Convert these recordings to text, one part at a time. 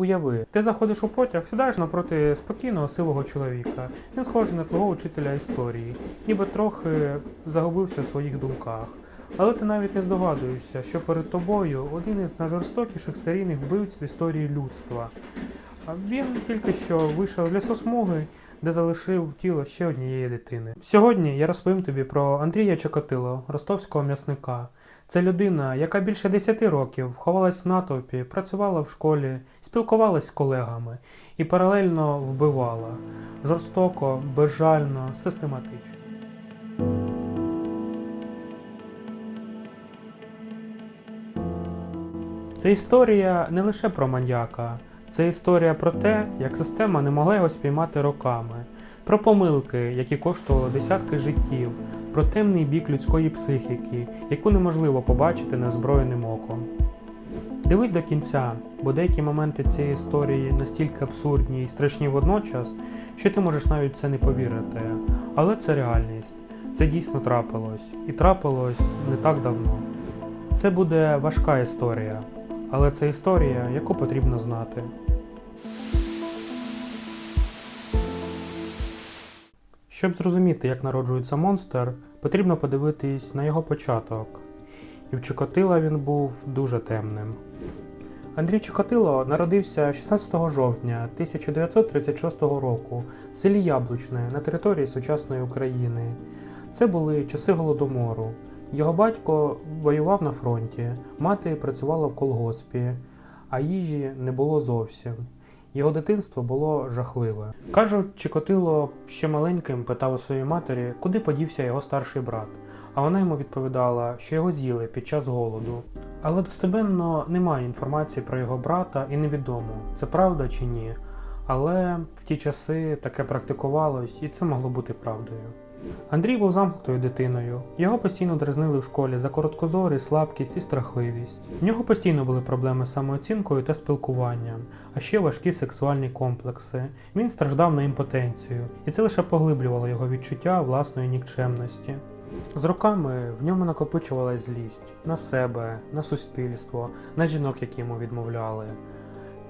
Уяви, ти заходиш у потяг, сідаєш напроти спокійного сивого чоловіка. Він схожий на твого учителя історії, ніби трохи загубився в своїх думках. Але ти навіть не здогадуєшся, що перед тобою один із найжорстокіших серійних вбивць в історії людства. Він тільки що вийшов з лісосмуги, де залишив тіло ще однієї дитини. Сьогодні я розповім тобі про Андрія Чокотило, ростовського м'ясника. Це людина, яка більше 10 років ховалась в натовпі, працювала в школі, спілкувалась з колегами і паралельно вбивала жорстоко, безжально, систематично. Це історія не лише про маньяка, це історія про те, як система не могла його спіймати роками, про помилки, які коштували десятки життів, про темний бік людської психіки, яку неможливо побачити неозброєним оком. Дивись до кінця, бо деякі моменти цієї історії настільки абсурдні і страшні водночас, що ти можеш навіть це не повірити. Але це реальність. Це дійсно трапилось. І трапилось не так давно. Це буде важка історія, але це історія, яку потрібно знати. Щоб зрозуміти, як народжується монстр, потрібно подивитись на його початок. І в Чикотила він був дуже темним. Андрій Чикотило народився 16 жовтня 1936 року в селі Яблучне на території сучасної України. Це були часи голодомору. Його батько воював на фронті, мати працювала в колгоспі, а їжі не було зовсім. Його дитинство було жахливе. Кажуть, Чикотило ще маленьким питав у своїй матері, куди подівся його старший брат. А вона йому відповідала, що його з'їли під час голоду. Але достеменно немає інформації про його брата і невідомо, це правда чи ні. Але в ті часи таке практикувалось, і це могло бути правдою. Андрій був замкнутою дитиною. Його постійно дразнили в школі за короткозорість, слабкість і страхливість. В нього постійно були проблеми з самооцінкою та спілкуванням, а ще важкі сексуальні комплекси. Він страждав на імпотенцію, і це лише поглиблювало його відчуття власної нікчемності. З роками в ньому накопичувалась злість на себе, на суспільство, на жінок, які йому відмовляли,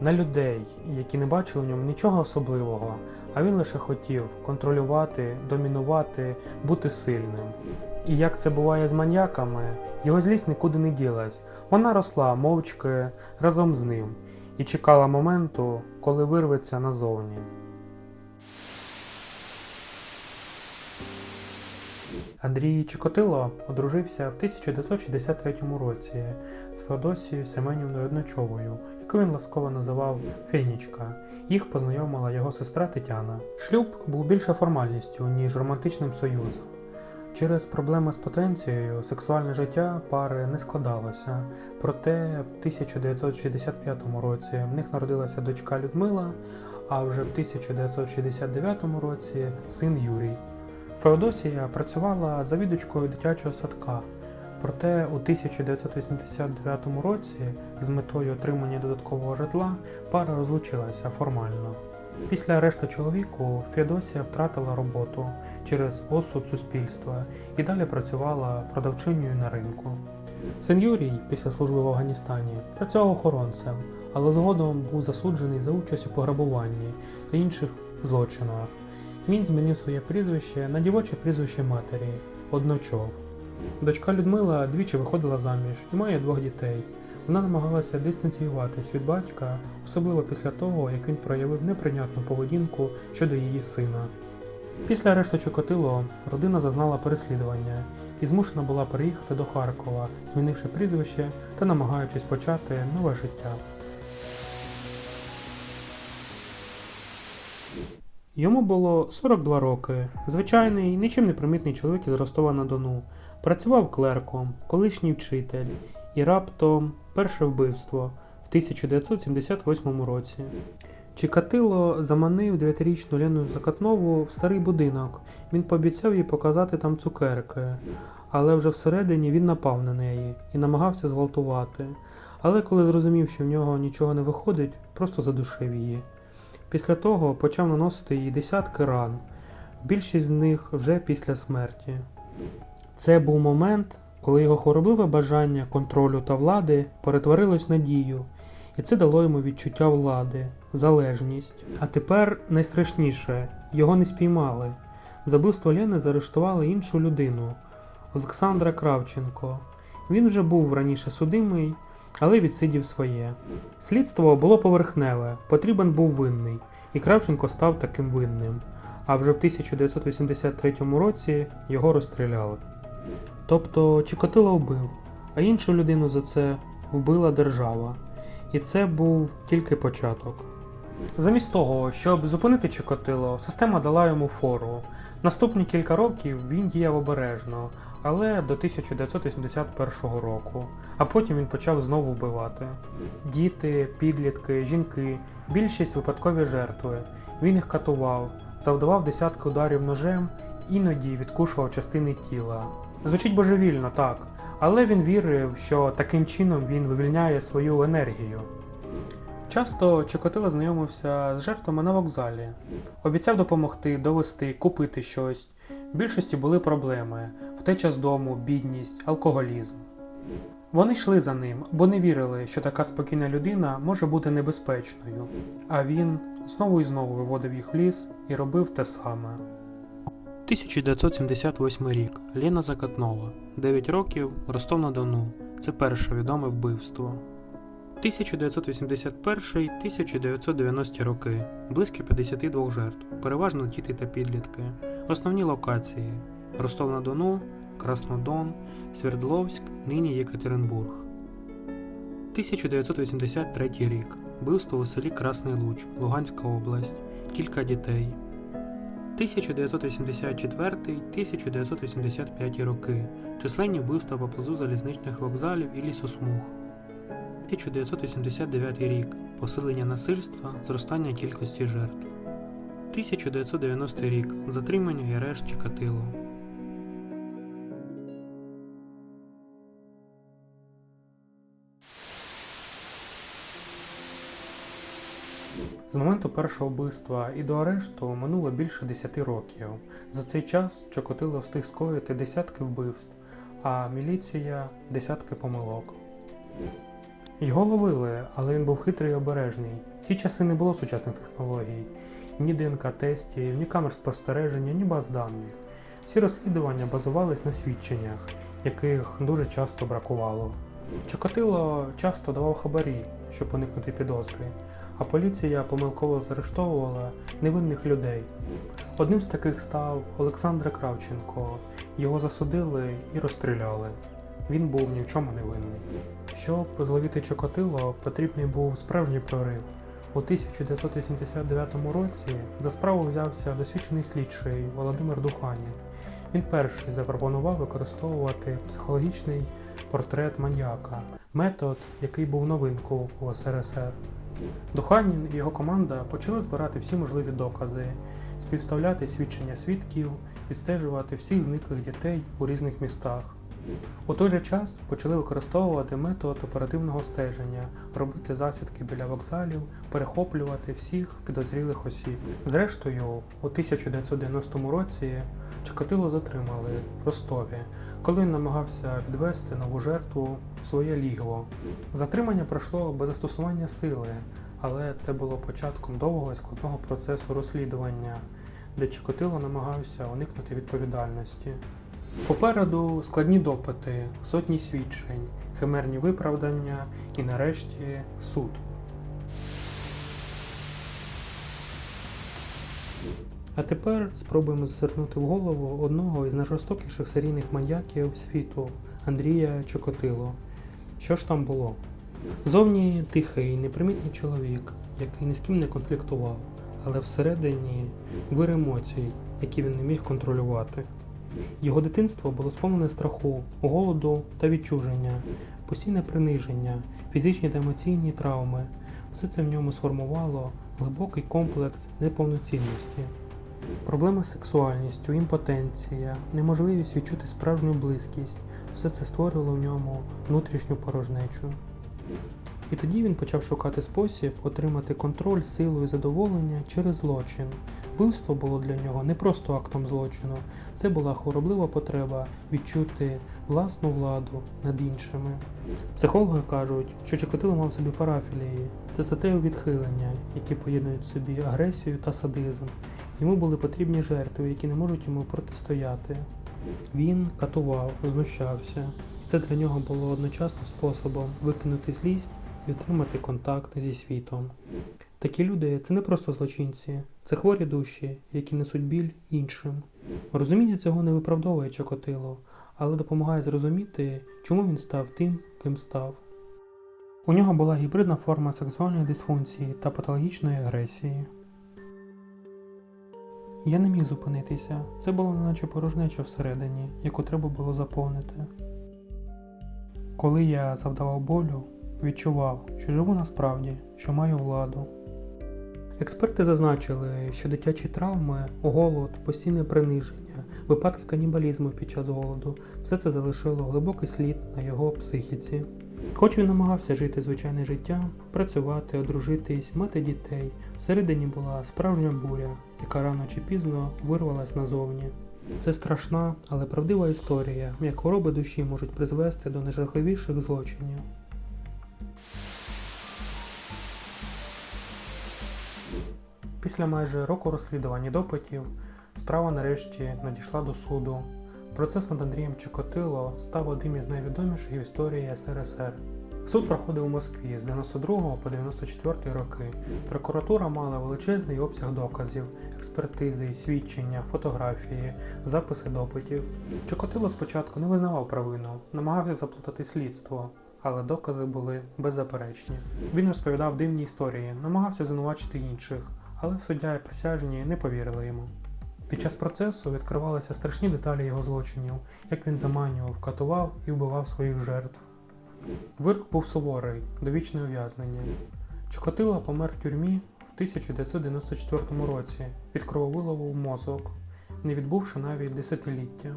на людей, які не бачили в ньому нічого особливого, а він лише хотів контролювати, домінувати, бути сильним. І як це буває з маньяками, його злість нікуди не ділась. Вона росла мовчки разом з ним і чекала моменту, коли вирветься назовні. Андрій Чикотило одружився в 1963 році з Феодосією Семенівною Одночовою, яку він ласково називав Фенічка. Їх познайомила його сестра Тетяна. Шлюб був більше формальністю, ніж романтичним союзом. Через проблеми з потенцією сексуальне життя пари не складалося. Проте в 1965 році в них народилася дочка Людмила, а вже в 1969 році син Юрій. Феодосія працювала завідувачкою дитячого садка. Проте у 1989 році з метою отримання додаткового житла пара розлучилася формально. Після арешту чоловіку Феодосія втратила роботу через осуд суспільства і далі працювала продавчиною на ринку. Син Юрій після служби в Афганістані працював охоронцем, але згодом був засуджений за участь у пограбуванні та інших злочинах. Він змінив своє прізвище на дівоче прізвище матері Одночов. Дочка Людмила двічі виходила заміж і має двох дітей. Вона намагалася дистанціюватись від батька, особливо після того, як він проявив неприйнятну поведінку щодо її сина. Після арешту Чокотило родина зазнала переслідування і змушена була переїхати до Харкова, змінивши прізвище та намагаючись почати нове життя. Йому було 42 роки. Звичайний, нічим не примітний чоловік із Ростова на Дону. Працював клерком, колишній вчитель, і раптом перше вбивство в 1978 році. Чикатило заманив 9-річну Лену Закатнову в старий будинок. Він пообіцяв їй показати там цукерки, але вже всередині він напав на неї і намагався зґвалтувати. Але коли зрозумів, що в нього нічого не виходить, просто задушив її. Після того почав наносити їй десятки ран, більшість з них вже після смерті. Це був момент, коли його хворобливе бажання контролю та влади перетворилось на дію, І це дало йому відчуття влади, залежність. А тепер найстрашніше його не спіймали. За вбивство Лени заарештували іншу людину Олександра Кравченко. Він вже був раніше судимий, але відсидів своє. Слідство було поверхневе, потрібен був винний, і Кравченко став таким винним. А вже в 1983 році його розстріляли. Тобто Чикатило вбив, а іншу людину за це вбила держава. І це був тільки початок. Замість того, щоб зупинити Чикатило, система дала йому фору. Наступні кілька років він діяв обережно, але до 1981 року. А потім він почав знову вбивати. Діти, підлітки, жінки, більшість випадкові жертви. Він їх катував, завдавав десятки ударів ножем, іноді відкушував частини тіла. Звучить божевільно, так, але він вірив, що таким чином він вивільняє свою енергію. Часто Чикотило знайомився з жертвами на вокзалі, обіцяв допомогти, довести, купити щось. В більшості були проблеми: втеча з дому, бідність, алкоголізм. Вони йшли за ним, бо не вірили, що така спокійна людина може бути небезпечною. А він знову і знову виводив їх в ліс і робив те саме. 1978 рік. Лена Закатнова. 9 років. Ростов-на-Дону. Це перше відоме вбивство. 1981-1990 роки. Близько 52 жертв. Переважно діти та підлітки. Основні локації: Ростов-на-Дону, Краснодон, Свердловськ, нині Єкатеринбург. 1983 рік. Вбивство у селі Красний Луч, Луганська область. Кілька дітей. 1984-1985 роки. Численні вбивства поблизу залізничних вокзалів і лісосмуг. 1989 рік. Посилення насильства, зростання кількості жертв. 1990 рік. Затримання і арешт Чикатило. З моменту першого вбивства і до арешту минуло більше 10 років. За цей час Чокотило встиг скоїти десятки вбивств, а міліція десятки помилок. Його ловили, але він був хитрий і обережний. В ті часи не було сучасних технологій, ні ДНК-тестів, ні камер спостереження, ні баз даних. Всі розслідування базувались на свідченнях, яких дуже часто бракувало. Чокотило часто давав хабарі, щоб уникнути підозри, а поліція помилково заарештовувала невинних людей. Одним з таких став Олександр Кравченко. Його засудили і розстріляли. Він був ні в чому не винний. Щоб зловити Чокотило, потрібний був справжній прорив. У 1989 році за справу взявся досвідчений слідчий Володимир Духанін. Він перший запропонував використовувати психологічний портрет маньяка, метод, який був новинку у СРСР. Духанін і його команда почали збирати всі можливі докази, співставляти свідчення свідків, відстежувати всіх зниклих дітей у різних містах. У той же час почали використовувати метод оперативного стеження, робити засідки біля вокзалів, перехоплювати всіх підозрілих осіб. Зрештою, у 1990 році Чикатило затримали в Ростові, коли він намагався відвести нову жертву в своє лігво. Затримання пройшло без застосування сили, але це було початком довгого і складного процесу розслідування, де Чикатило намагався уникнути відповідальності. Попереду складні допити, сотні свідчень, химерні виправдання і нарешті суд. А тепер спробуємо зазирнути в голову одного із найжорстокіших серійних маньяків світу Андрія Чокотило. Що ж там було? Зовні тихий, непримітний чоловік, який ні з ким не конфліктував, але всередині вир емоцій, які він не міг контролювати. Його дитинство було сповнене страху, голоду та відчуження, постійне приниження, фізичні та емоційні травми. Все це в ньому сформувало глибокий комплекс неповноцінності. Проблема сексуальністю, імпотенція, неможливість відчути справжню близькість все це створювало в ньому внутрішню порожнечу. І тоді він почав шукати спосіб отримати контроль, силу і задоволення через злочин, Вбивство було для нього не просто актом злочину, це була хвороблива потреба відчути власну владу над іншими. Психологи кажуть, що Чикатило мав собі парафілії. Це статеві відхилення, які поєднують в собі агресію та садизм. Йому були потрібні жертви, які не можуть йому протистояти. Він катував, знущався, і це для нього було одночасно способом викинути злість і отримати контакт зі світом. Такі люди це не просто злочинці, це хворі душі, які несуть біль іншим. Розуміння цього не виправдовує Чокотило, але допомагає зрозуміти, чому він став тим, ким став. У нього була гібридна форма сексуальної дисфункції та патологічної агресії. Я не міг зупинитися. Це було наче порожнеча всередині, яку треба було заповнити. Коли я завдавав болю, відчував, що живу насправді, що маю владу. Експерти зазначили, що дитячі травми, голод, постійне приниження, випадки канібалізму під час голоду все це залишило глибокий слід на його психіці. Хоч він намагався жити звичайне життя, працювати, одружитись, мати дітей, всередині була справжня буря, яка рано чи пізно вирвалась назовні. Це страшна, але правдива історія, як хвороби душі можуть призвести до найжахливіших злочинів. Після майже року розслідувань і допитів справа нарешті надійшла до суду. Процес над Андрієм Чикотило став одним із найвідоміших в історії СРСР. Суд проходив у Москві з 92 по 94 роки. Прокуратура мала величезний обсяг доказів, експертизи, свідчення, фотографії, записи допитів. Чикотило спочатку не визнавав провину, намагався заплутати слідство, але докази були беззаперечні. Він розповідав дивні історії, намагався звинувачити інших, але суддя і присяжні не повірили йому. Під час процесу відкривалися страшні деталі його злочинів, як він заманював, катував і вбивав своїх жертв. Вирок був суворий, довічне ув'язнення. Чокотило помер в тюрмі в 1994 році від крововилову в мозок, не відбувши навіть десятиліття.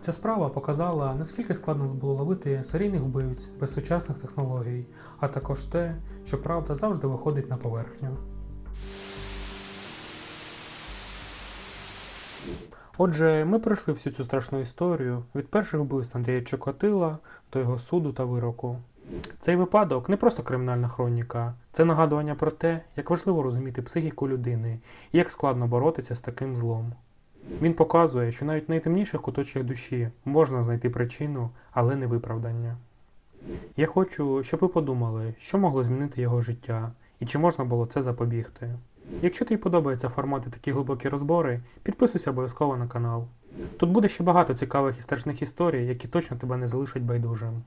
Ця справа показала, наскільки складно було ловити серійних вбивць без сучасних технологій, а також те, що правда завжди виходить на поверхню. Отже, ми пройшли всю цю страшну історію від перших вбивств Андрія Чокотила до його суду та вироку. Цей випадок не просто кримінальна хроніка, це нагадування про те, як важливо розуміти психіку людини і як складно боротися з таким злом. Він показує, що навіть в найтемніших куточках душі можна знайти причину, але не виправдання. Я хочу, щоб ви подумали, що могло змінити його життя і чи можна було це запобігти. Якщо тобі подобаються формати такі глибокі розбори, підписуйся обов'язково на канал. Тут буде ще багато цікавих і страшних історій, які точно тебе не залишать байдужим.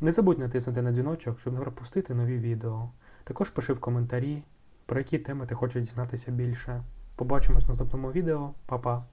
Не забудь натиснути на дзвіночок, щоб не пропустити нові відео. Також пиши в коментарі, про які теми ти хочеш дізнатися більше. Побачимось в наступному відео, Па-па!